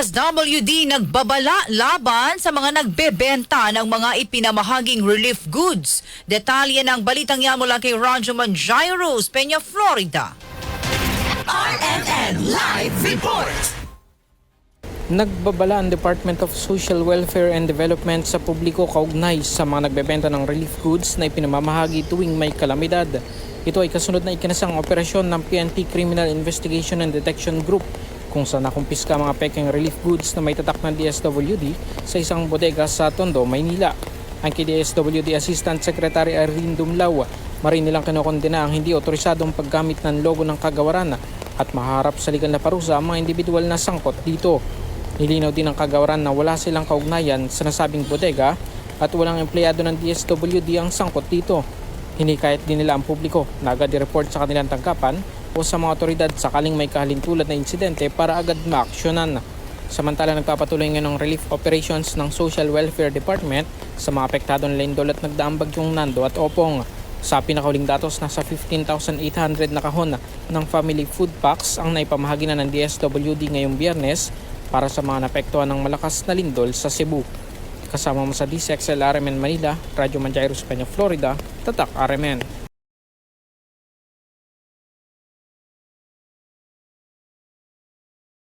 DSWD nagbabala laban sa mga nagbebenta ng mga ipinamahaging relief goods. Detalye ng balitang yan mula kay Ranjo Manjairos, Peña, Florida. RMN Live Report! Nagbabala ang Department of Social Welfare and Development sa publiko kaugnay sa mga nagbebenta ng relief goods na ipinamamahagi tuwing may kalamidad. Ito ay kasunod na ikinasang operasyon ng PNP Criminal Investigation and Detection Group kung saan nakumpiska mga peking relief goods na may tatak ng DSWD sa isang bodega sa Tondo, Maynila. Ang KDSWD Assistant Secretary Irene Dumlaw, marin nilang kinokondena ang hindi otorisadong paggamit ng logo ng kagawaran at maharap sa legal na parusa ang mga individual na sangkot dito. Nilinaw din ng kagawaran na wala silang kaugnayan sa nasabing bodega at walang empleyado ng DSWD ang sangkot dito. Hinikayat din nila ang publiko na agad i-report sa kanilang tanggapan o sa mga otoridad sakaling may kahalintulad na insidente para agad maaksyonan. Samantala nagpapatuloy ngayon ng relief operations ng Social Welfare Department sa mga apektado ng lindol at nagdaang bagyong Nando at Opong. Sa pinakauling datos, nasa 15,800 na kahon ng family food packs ang naipamahagi na ng DSWD ngayong biyernes para sa mga napektuhan ng malakas na lindol sa Cebu. Kasama mo sa DCXL RMN Manila, Radyo Manjairos, Peña, Florida, Tatak RMN.